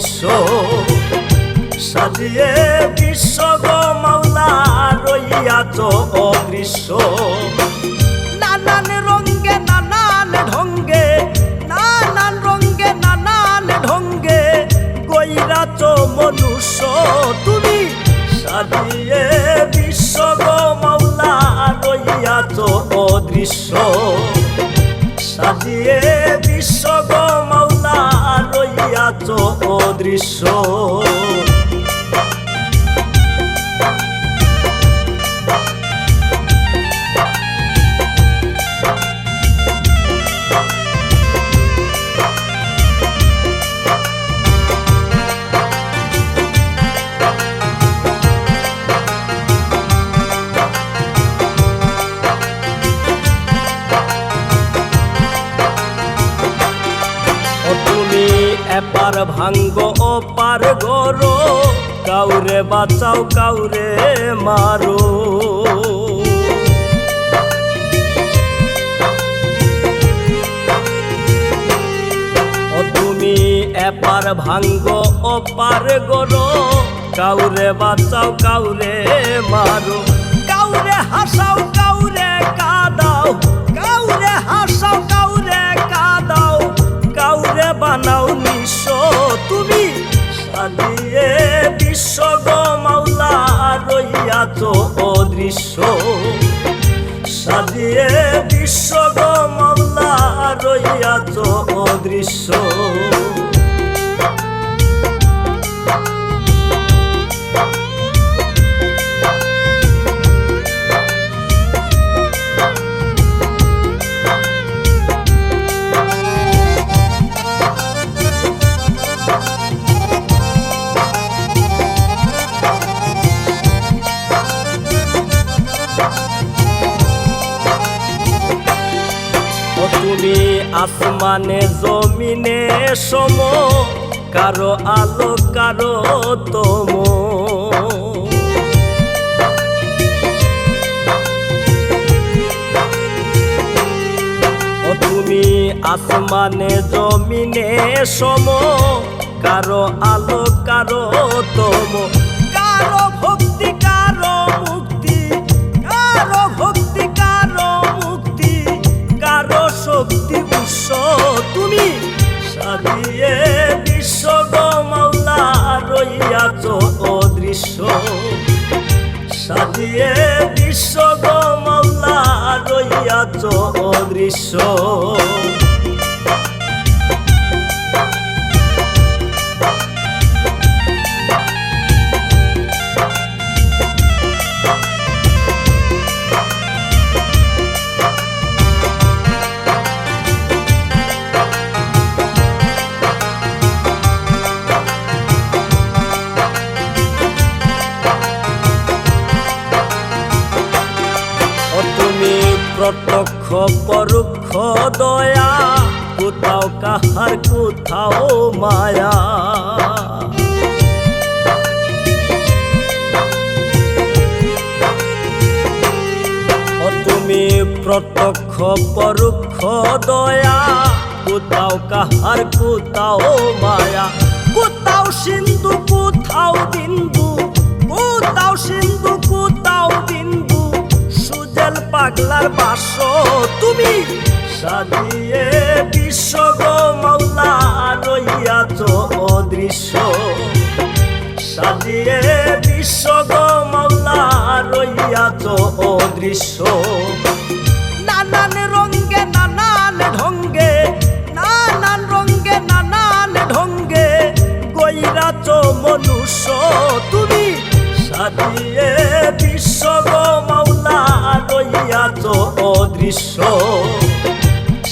অদৃশ্য সাজিয়ে বিশ্ব গো মাওলা রইয়াছ অদৃশ্য। নানান রঙ্গে নানান ঢঙ্গে, নানান রঙ্গে নানান ঢঙ্গে কইরাছ মনুষ্য। রইয়াছ এপার ভাঙ্গ ও পার গরো, কাউরে বাঁচাও, কাউরে মারো। তুমি এপার ভাঙ্গ ও পার গরো, কাউরে বাঁচাও, কাউরে মারো। কাউরে হাসাও, কাউরে কাদাও সাজিয়ে বিশ্ব গমল্লা রইয়াছ অদৃশ্য। আসমানে, জমিনে সম কারও আলো, কারও তম। তুমি আসমানে, জমিনে সম কারও আলো, কারও তম। কারও সাজিয়ে দৃশ্য গো মাওলা রইয়াছ অদৃশ্য প্রত্যক্ষ পরোক্ষ দয়া, কোথাও কাহার, কোথাও মায়া। তুমি প্রত্যক্ষ পরোক্ষ দয়া, কোথাও কাহার, কোথাও মায়া। কোথাও সিন্ধু, কোথাও বিন্দু পাগলার বাস তুমি। সাজিয়ে বিশ্ব গো রইয়াছ অদৃশ্য। সাজিয়ে বিশ্ব গো রইয়াছ অদৃশ্য। নানান রঙ্গে নানান ঢঙ্গে, নানান রঙ্গে নানান ঢঙ্গে গইরাছ মনুষ্য তুমি। সাজিয়ে বিশ্ব মাওলা রইয়াছ অদৃশ্য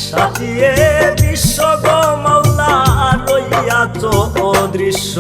সাজিয়ে বিশ্ব মাওলা রইয়াছ অদৃশ্য